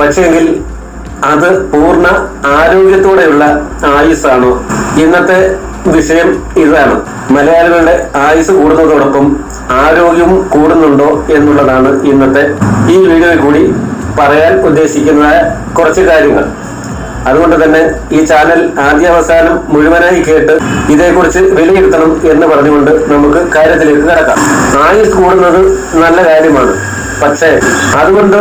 പക്ഷെങ്കിൽ അത് പൂർണ ആരോഗ്യത്തോടെയുള്ള ആയുസ്സാണോ? ഇന്നത്തെ വിഷയം ഇതാണ്. മലയാളികളുടെ ആയുസ് കൂടുന്നതോടൊപ്പം ആരോഗ്യവും കൂടുന്നുണ്ടോ എന്നുള്ളതാണ് ഇന്നത്തെ ഈ വീഡിയോയിൽ കൂടി പറയാൻ ഉദ്ദേശിക്കുന്ന കുറച്ച് കാര്യങ്ങൾ. അതുകൊണ്ട് തന്നെ ഈ ചാനൽ ആദ്യാവസാനം മുഴുവനായി കേട്ട് ഇതേക്കുറിച്ച് വിലയിരുത്തണം എന്ന് പറഞ്ഞുകൊണ്ട് നമുക്ക് കാര്യത്തിലേക്ക് കടക്കാം. ആയുസ് കൂടുന്നത് നല്ല കാര്യമാണ്. പക്ഷേ അതുകൊണ്ട്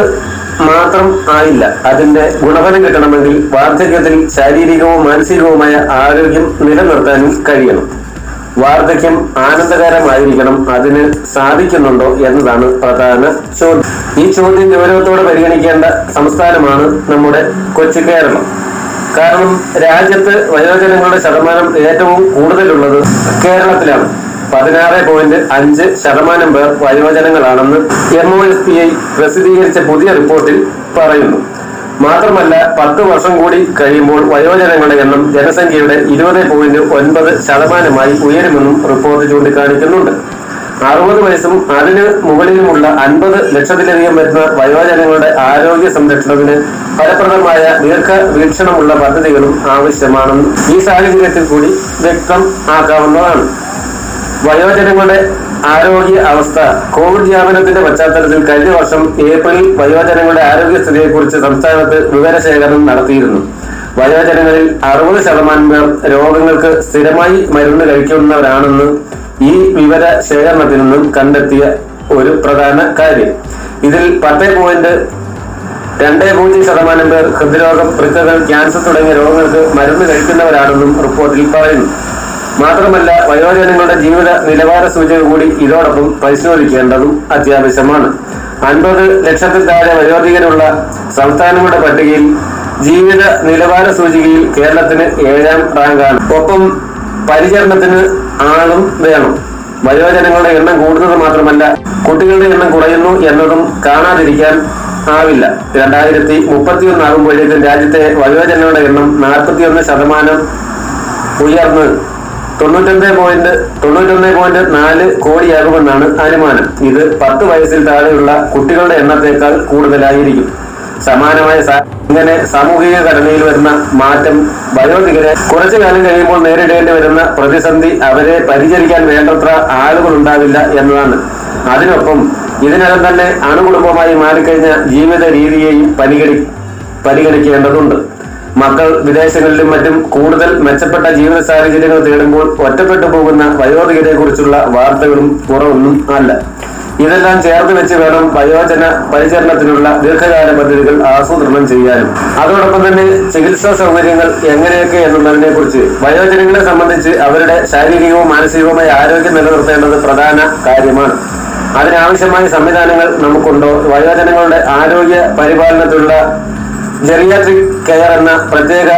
മാത്രം ആയില്ല. അതിന്റെ ഗുണഫലം കിട്ടണമെങ്കിൽ വാർദ്ധക്യത്തിൽ ശാരീരികവും മാനസികവുമായ ആരോഗ്യം നിലനിർത്താനും കഴിയണം. വാർദ്ധക്യം ആനന്ദകരമായിരിക്കണം. അതിന് സാധിക്കുന്നുണ്ടോ എന്നതാണ് പ്രധാന ചോദ്യം. ഈ ചോദ്യം ഗൗരവത്തോടെ പരിഗണിക്കേണ്ട സംസ്ഥാനമാണ് നമ്മുടെ കൊച്ചു കേരളം. കാരണം രാജ്യത്ത് വയോജനങ്ങളുടെ ശതമാനം ഏറ്റവും കൂടുതലുള്ളത് കേരളത്തിലാണ്. പതിനാറ് പോയിന്റ് അഞ്ച് ശതമാനം പേർ വയോജനങ്ങളാണെന്ന് M O S P I പ്രസിദ്ധീകരിച്ച പുതിയ റിപ്പോർട്ടിൽ പറയുന്നു. മാത്രമല്ല പത്ത് വർഷം കൂടി കഴിയുമ്പോൾ വയോജനങ്ങളുടെ എണ്ണം ജനസംഖ്യയുടെ ഇരുപത് പോയിന്റ് ഒൻപത് ശതമാനമായി ഉയരുമെന്നും റിപ്പോർട്ട് ചൂണ്ടിക്കാണിക്കുന്നുണ്ട്. അറുപത് വയസ്സും അതിന് മുകളിലുമുള്ള അൻപത് ലക്ഷത്തിലധികം വരുന്ന വയോജനങ്ങളുടെ ആരോഗ്യ സംരക്ഷണത്തിന് ഫലപ്രദമായ ദീർഘ വീക്ഷണമുള്ള പദ്ധതികളും ആവശ്യമാണെന്ന് ഈ സാഹചര്യത്തിൽ കൂടി വ്യക്തം ആക്കാവുന്നതാണ്. വയോജനങ്ങളുടെ ആരോഗ്യ അവസ്ഥ. കോവിഡ് വ്യാപനത്തിന്റെ പശ്ചാത്തലത്തിൽ കഴിഞ്ഞ വർഷം ഏപ്രിൽ വയോജനങ്ങളുടെ ആരോഗ്യസ്ഥിതിയെക്കുറിച്ച് സംസ്ഥാനത്ത് വിവരശേഖരണം നടത്തിയിരുന്നു. വയോജനങ്ങളിൽ അറുപത് ശതമാനം പേർ രോഗങ്ങൾക്ക് സ്ഥിരമായി മരുന്ന് കഴിക്കുന്നവരാണെന്ന് ഈ വിവര ശേഖരണത്തിൽ നിന്നും കണ്ടെത്തിയ ഒരു പ്രധാന കാര്യം. ഇതിൽ പത്ത് പോയിന്റ് രണ്ട് പൂജ്യം ശതമാനം പേർ ഹൃദ്രോഗം വൃക്കകൾ ക്യാൻസർ തുടങ്ങിയ രോഗങ്ങൾക്ക് മരുന്ന് കഴിക്കുന്നവരാണെന്നും റിപ്പോർട്ടിൽ പറയുന്നു. മാത്രമല്ല വയോജനങ്ങളുടെ ജീവിത നിലവാര സൂചിക കൂടി ഇതോടൊപ്പം പരിശോധിക്കേണ്ടതും അത്യാവശ്യമാണ്. അൻപത് ലക്ഷത്തിൽ താഴെ വയോധികരുള്ള സംസ്ഥാനങ്ങളുടെ പട്ടികയിൽ ജീവിത നിലവാര സൂചികയിൽ കേരളത്തിന് ഏഴാം റാങ്കാണ്. ഒപ്പം പരിചരണത്തിന് ആളും വേണം. വയോജനങ്ങളുടെ എണ്ണം കൂടുന്നത് മാത്രമല്ല കുട്ടികളുടെ എണ്ണം കുറയുന്നു എന്നതും കാണാതിരിക്കാൻ ആവില്ല. രണ്ടായിരത്തി മുപ്പത്തിയൊന്ന് ആകുമ്പോഴേക്കും രാജ്യത്തെ വയോജനങ്ങളുടെ എണ്ണം നാൽപ്പത്തിയൊന്ന് ശതമാനം ഉയർന്ന് തൊണ്ണൂറ്റൊന്ന് പോയിന്റ് തൊണ്ണൂറ്റൊന്ന് പോയിന്റ് നാല് കോടിയാകുമെന്നാണ് അനുമാനം. ഇത് പത്ത് വയസ്സിൽ താഴെയുള്ള കുട്ടികളുടെ എണ്ണത്തേക്കാൾ കൂടുതലായിരിക്കും. സമാനമായ ഇങ്ങനെ സാമൂഹിക ഘടനയിൽ വരുന്ന മാറ്റം വയോധികരെ കുറച്ചു കാലം കഴിയുമ്പോൾ നേരിടേണ്ടി വരുന്ന പ്രതിസന്ധി അവരെ പരിചരിക്കാൻ വേണ്ടത്ര ആളുകൾ ഉണ്ടാവില്ല എന്നതാണ്. അതിനൊപ്പം ഇതിനകം തന്നെ അണുകുടുംബമായി മാറിക്കഴിഞ്ഞ ജീവിത രീതിയെയും പരിഗണി പരിഗണിക്കേണ്ടതുണ്ട്. മക്കൾ വിദേശങ്ങളിലും മറ്റും കൂടുതൽ മെച്ചപ്പെട്ട ജീവിത സാഹചര്യങ്ങൾ തേടുമ്പോൾ ഒറ്റപ്പെട്ടു പോകുന്ന വയോധികരെ കുറിച്ചുള്ള വാർത്തകളും കുറവൊന്നും അല്ല. ഇതെല്ലാം ചേർത്ത് വെച്ച് വേണം വയോജന പരിചരണത്തിനുള്ള ദീർഘകാല പദ്ധതികൾ ആസൂത്രണം ചെയ്യാനും. അതോടൊപ്പം തന്നെ ചികിത്സാ സൗകര്യങ്ങൾ എങ്ങനെയൊക്കെ എന്നുള്ളതിനെ കുറിച്ച് വയോജനങ്ങളെ സംബന്ധിച്ച് അവരുടെ ശാരീരികവും മാനസികവുമായ ആരോഗ്യം നിലനിർത്തേണ്ടത് പ്രധാന കാര്യമാണ്. അതിനാവശ്യമായ സംവിധാനങ്ങൾ നമുക്കുണ്ടോ? വയോജനങ്ങളുടെ ആരോഗ്യ പരിപാലനത്തിലുള്ള ജെറിയാട്രിക് കെയർ എന്ന പ്രത്യേക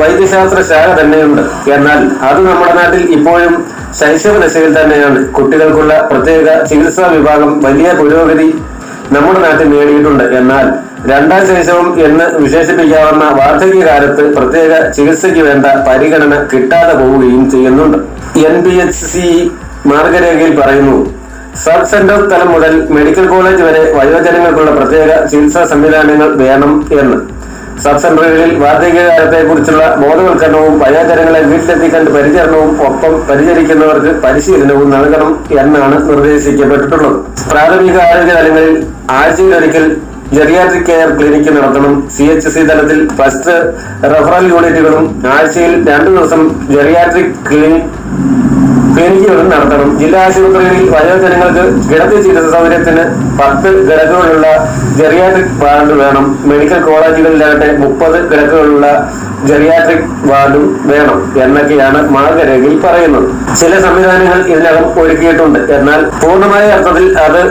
വൈദ്യശാസ്ത്ര ശാഖ തന്നെയുണ്ട്. എന്നാൽ അത് നമ്മുടെ നാട്ടിൽ ഇപ്പോഴും ശൈശവ ദശയിൽ തന്നെയാണ്. കുട്ടികൾക്കുള്ള പ്രത്യേക ചികിത്സാ വിഭാഗം വലിയ പുരോഗതി നമ്മുടെ നാട്ടിൽ നേടിയിട്ടുണ്ട്. എന്നാൽ രണ്ടാം ശേഷവും എന്ന് വിശേഷിപ്പിക്കാവുന്ന വാർദ്ധക്യകാലത്ത് പ്രത്യേക ചികിത്സയ്ക്ക് വേണ്ട പരിഗണന കിട്ടാതെ പോവുകയും ചെയ്യുന്നുണ്ട്. എൻ ബി എച്ച് സി മാർഗരേഖയിൽ പറയുന്നു സബ് സെന്റർ തലം മുതൽ മെഡിക്കൽ കോളേജ് വരെ വയോജനങ്ങൾക്കുള്ള പ്രത്യേക ചികിത്സാ സംവിധാനങ്ങൾ വേണം എന്ന്. സബ് സെന്ററുകളിൽ വാർദ്ധക്യകാലത്തെ കുറിച്ചുള്ള ബോധവൽക്കരണവും വയോജനങ്ങളെ വീട്ടിലെത്തിക്കേണ്ട പരിചരണവും ഒപ്പം പരിചരിക്കുന്നവർക്ക് പരിശീലനവും നൽകണം എന്നാണ് നിർദ്ദേശിക്കപ്പെട്ടിട്ടുള്ളത്. പ്രാഥമിക ആരോഗ്യ തലങ്ങളിൽ ആഴ്ചയിലൊരിക്കൽ ജെറിയാട്രിക് കെയർ ക്ലിനിക്ക് നടത്തണം. സി എച്ച് സി തലത്തിൽ ഫസ്റ്റ് റെഫറൽ യൂണിറ്റുകളും ആഴ്ചയിൽ രണ്ടു ദിവസം ജെറിയാട്രിക് ക്ലിനിക് ക്ലിനിക്കുകളും നടത്തണം. ജില്ലാ ആശുപത്രികളിൽ വയോജനങ്ങൾക്ക് കിടത്തി ചികിത്സ സൗകര്യത്തിന് പത്ത് കിടക്കുകളുള്ള ജെറിയാട്രിക് വാർഡ് വേണം. മെഡിക്കൽ കോളേജുകളിലാകട്ടെ മുപ്പത് കിടക്കുകളുള്ള ജെറിയാട്രിക് വാർഡും വേണം എന്നൊക്കെയാണ് മാർഗരേഖയിൽ പറയുന്നത്. ചില സംവിധാനങ്ങൾ ഇതിനകം ഒരുക്കിയിട്ടുണ്ട്. എന്നാൽ പൂർണമായ അർത്ഥത്തിൽ അത്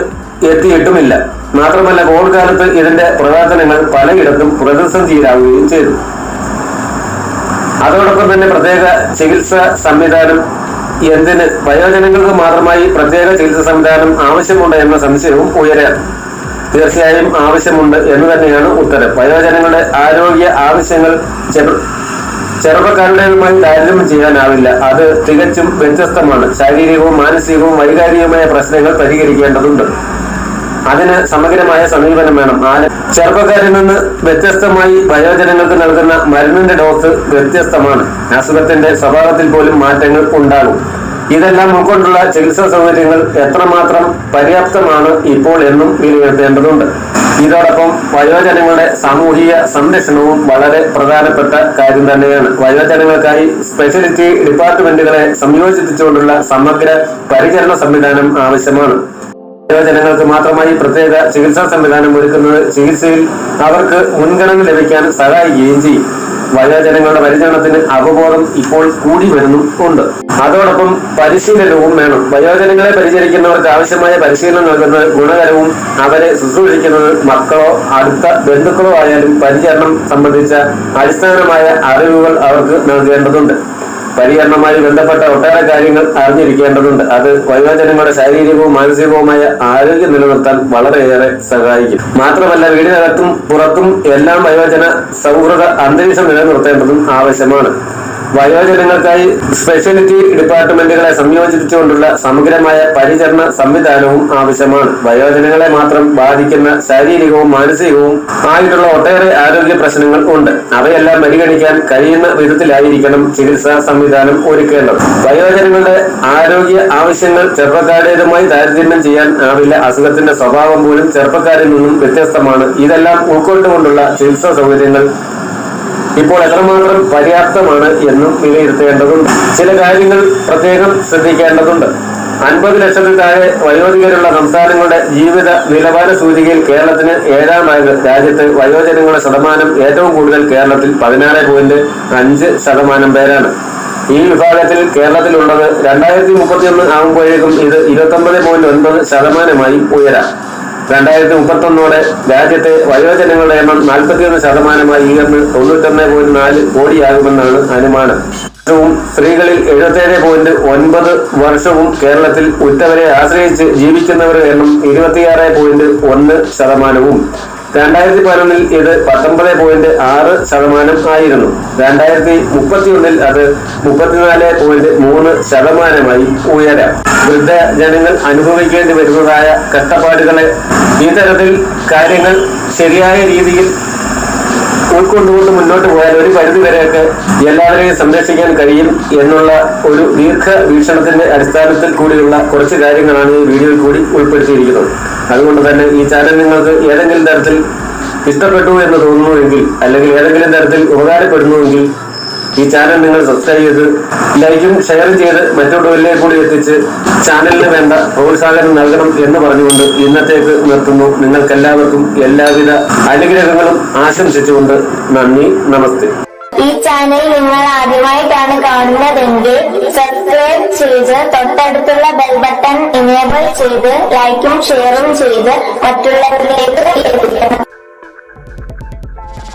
എത്തിയിട്ടുമില്ല. മാത്രമല്ല കോവിഡ് കാലത്ത് ഇതിന്റെ പ്രവർത്തനങ്ങൾ പലയിടത്തും പ്രതിസന്ധിയിലാവുകയും ചെയ്തു. അതോടൊപ്പം തന്നെ പ്രത്യേക ചികിത്സ സംവിധാനം എന്തിന്? വയോജനങ്ങൾക്ക് മാത്രമായി പ്രത്യേക ചികിത്സാ സംവിധാനം ആവശ്യമുണ്ട് എന്ന സംശയവും ഉയരാൻ തീർച്ചയായും ആവശ്യമുണ്ട് എന്ന് തന്നെയാണ് ഉത്തരം. വയോജനങ്ങളുടെ ആരോഗ്യ ആവശ്യങ്ങൾ ചെറു ചെറുപ്പക്കാരുടേതുമായി താരതമ്യം ചെയ്യാനാവില്ല. അത് തികച്ചും വ്യത്യസ്തമാണ്. ശാരീരികവും മാനസികവും വൈകാരികവുമായ പ്രശ്നങ്ങൾ പരിഹരിക്കേണ്ടതുണ്ട്. അതിന് സമഗ്രമായ സമീപനം വേണം. ചെറുപ്പക്കാരിൽ നിന്ന് വ്യത്യസ്തമായി വയോജനങ്ങൾക്ക് നൽകുന്ന മരുന്നിന്റെ ഡോസ് വ്യത്യസ്തമാണ്. അസുഖത്തിന്റെ സ്വഭാവത്തിൽ പോലും മാറ്റങ്ങൾ ഉണ്ടാകും. ഇതെല്ലാം ഉൾക്കൊണ്ടുള്ള ചികിത്സാ സൗകര്യങ്ങൾ എത്രമാത്രം പര്യാപ്തമാണ് ഇപ്പോൾ എന്നും വിലയിരുത്തേണ്ടതുണ്ട് ഇതോടൊപ്പം വയോജനങ്ങളുടെ സാമൂഹിക സംരക്ഷണവും വളരെ പ്രധാനപ്പെട്ട കാര്യം തന്നെയാണ്. വയോജനങ്ങൾക്കായി സ്പെഷ്യലിറ്റി ഡിപ്പാർട്ട്മെന്റുകളെ സംയോജിപ്പിച്ചുകൊണ്ടുള്ള സമഗ്ര പരിചരണ സംവിധാനം ആവശ്യമാണ്. വയോജനങ്ങൾക്ക് മാത്രമായി പ്രത്യേക ചികിത്സാ സംവിധാനം ഒരുക്കുന്നത് ചികിത്സയിൽ അവർക്ക് മുൻഗണന ലഭിക്കാൻ സഹായിക്കുകയും ചെയ്യും. വയോജനങ്ങളുടെ പരിചരണത്തിന് അവബോധം ഇപ്പോൾ കൂടി വരുന്നുണ്ട് അതോടൊപ്പം പരിശീലനവും വേണം. വയോജനങ്ങളെ പരിചരിക്കുന്നവർക്ക് ആവശ്യമായ പരിശീലനം നൽകുന്നത് ഗുണകരവും അവരെ ശുശ്രൂഷിക്കുന്നത് മക്കളോ അടുത്ത ബന്ധുക്കളോ ആയാലും പരിചരണം സംബന്ധിച്ച അടിസ്ഥാനമായ അറിവുകൾ അവർക്ക് നൽകേണ്ടതുണ്ട്. പരിഹരണവുമായി ബന്ധപ്പെട്ട ഒട്ടേറെ കാര്യങ്ങൾ അറിഞ്ഞിരിക്കേണ്ടതുണ്ട്. അത് വയോജനങ്ങളുടെ ശാരീരികവും മാനസികവുമായ ആരോഗ്യം നിലനിർത്താൻ വളരെയേറെ സഹായിക്കും. മാത്രമല്ല വീടിനകത്തും പുറത്തും എല്ലാം വയോജന സൗഹൃദ അന്തരീക്ഷം നിലനിർത്തേണ്ടതും ആവശ്യമാണ്. വയോജനങ്ങൾക്കായി സ്പെഷ്യാലിറ്റി ഡിപ്പാർട്ട്മെന്റുകളെ സംയോജിപ്പിച്ചുകൊണ്ടുള്ള സമഗ്രമായ പരിചരണ സംവിധാനവും ആവശ്യമാണ്. വയോജനങ്ങളെ മാത്രം ബാധിക്കുന്ന ശാരീരികവും മാനസികവും ആയിട്ടുള്ള ഒട്ടേറെ ആരോഗ്യ പ്രശ്നങ്ങൾ ഉണ്ട്. അവയെല്ലാം പരിഗണിക്കാൻ കഴിയുന്ന വിധത്തിലായിരിക്കണം ചികിത്സാ സംവിധാനം ഒരുക്കേണ്ടത്. വയോജനങ്ങളുടെ ആരോഗ്യ ആവശ്യങ്ങൾ ചെറുപ്പക്കാരേതുമായി താരതമ്യം ചെയ്യാൻ ആവില്ല. അസുഖത്തിന്റെ സ്വഭാവം പോലും ചെറുപ്പക്കാരിൽ നിന്നും വ്യത്യസ്തമാണ്. ഇതെല്ലാം ഉൾക്കൊണ്ടുകൊണ്ടുള്ള ചികിത്സാ സൗകര്യങ്ങൾ ഇപ്പോൾ എത്രമാത്രം പര്യാപ്തമാണ് എന്നും വിലയിരുത്തേണ്ടതുണ്ട് ചില കാര്യങ്ങൾ പ്രത്യേകം ശ്രദ്ധിക്കേണ്ടതുണ്ട്. അൻപത് ലക്ഷത്തിൽ താഴെ വയോധികരുള്ള സംസ്ഥാനങ്ങളുടെ ജീവിത നിലവാര സൂചികയിൽ കേരളത്തിന് ഏഴാമായത് രാജ്യത്ത് വയോജനങ്ങളുടെ ശതമാനം ഏറ്റവും കൂടുതൽ കേരളത്തിൽ പതിനാറ് പോയിന്റ് അഞ്ച് ശതമാനം പേരാണ്. ഈ വിഭാഗത്തിൽ കേരളത്തിലുള്ളത് രണ്ടായിരത്തി മുപ്പത്തിയൊന്ന് ആകുമ്പോഴേക്കും ഇത് ഇരുപത്തി ഒമ്പത് പോയിന്റ് ഒൻപത് ശതമാനമായി ഉയരാം. രണ്ടായിരത്തി മുപ്പത്തൊന്നോടെ രാജ്യത്തെ വയോജനങ്ങളുടെ എണ്ണം നാൽപ്പത്തിയൊന്ന് ശതമാനമായി ഉയർന്ന് തൊണ്ണൂറ്റൊന്ന് പോയിന്റ് നാല് കോടിയാകുമെന്നാണ് അനുമാനം. വർഷവും സ്ത്രീകളിൽ എഴുപത്തേഴ് പോയിന്റ് ഒൻപത് വർഷവും കേരളത്തിൽ ഉറ്റവരെ ആശ്രയിച്ച് ജീവിക്കുന്നവരുടെ എണ്ണം ഇരുപത്തിയാറ് പോയിന്റ് ഒന്ന് ശതമാനവും. രണ്ടായിരത്തി പതിനൊന്നിൽ ഇത് പത്തൊമ്പത് പോയിന്റ് ആറ് ശതമാനം ആയിരുന്നു. രണ്ടായിരത്തി മുപ്പത്തിയൊന്നിൽ അത് മുപ്പത്തിനാല് പോയിന്റ് മൂന്ന് ശതമാനമായി ഉയരാം. വൃദ്ധ ജനങ്ങൾ അനുഭവിക്കേണ്ടി വരുന്നതായ കഷ്ടപ്പാടുകളെ ഈ തരത്തിൽ കാര്യങ്ങൾ ശരിയായ രീതിയിൽ ഉൾക്കൊണ്ടുകൊണ്ട് മുന്നോട്ട് പോയാൽ ഒരു പരിധി വരെയൊക്കെ എല്ലാവരെയും സംരക്ഷിക്കാൻ കഴിയും എന്നുള്ള ഒരു ദീർഘ വീക്ഷണത്തിന്റെ അടിസ്ഥാനത്തിൽ കൂടിയുള്ള കുറച്ച് കാര്യങ്ങളാണ് ഈ വീഡിയോയിൽ കൂടി ഉൾപ്പെടുത്തിയിരിക്കുന്നത്. അതുകൊണ്ട് തന്നെ ഈ ചാനൽ നിങ്ങൾക്ക് ഏതെങ്കിലും തരത്തിൽ ഇഷ്ടപ്പെട്ടു എന്ന് തോന്നുന്നുവെങ്കിൽ അല്ലെങ്കിൽ ഏതെങ്കിലും തരത്തിൽ ഉപകാരപ്പെടുന്നുവെങ്കിൽ ഈ ചാനൽ നിങ്ങൾ സബ്സ്ക്രൈബ് ചെയ്ത് ലൈക്കും ഷെയർ ചെയ്ത് മറ്റുള്ളവരിലേക്ക് കൂടി എത്തിച്ച് ചാനലിന് വേണ്ട പ്രോത്സാഹനം നൽകണം എന്ന് പറഞ്ഞുകൊണ്ട് ഇന്നത്തേക്ക് നിർത്തുന്നു. നിങ്ങൾക്കെല്ലാവർക്കും എല്ലാവിധ അനുഗ്രഹങ്ങളും ആശംസിച്ചുകൊണ്ട് നന്ദി നമസ്തേ. ഈ ചാനൽ നിങ്ങൾ ആദ്യമായിട്ടാണ് കാണുന്നതെങ്കിൽ സബ്സ്ക്രൈബ് ചെയ്ത് തൊട്ടടുത്തുള്ള ബെൽ ബട്ടൺ ഇനേബിൾ ചെയ്ത് ലൈക്കും ഷെയറും ചെയ്ത് മറ്റുള്ളവരിലേക്ക് എത്തിക്കണം.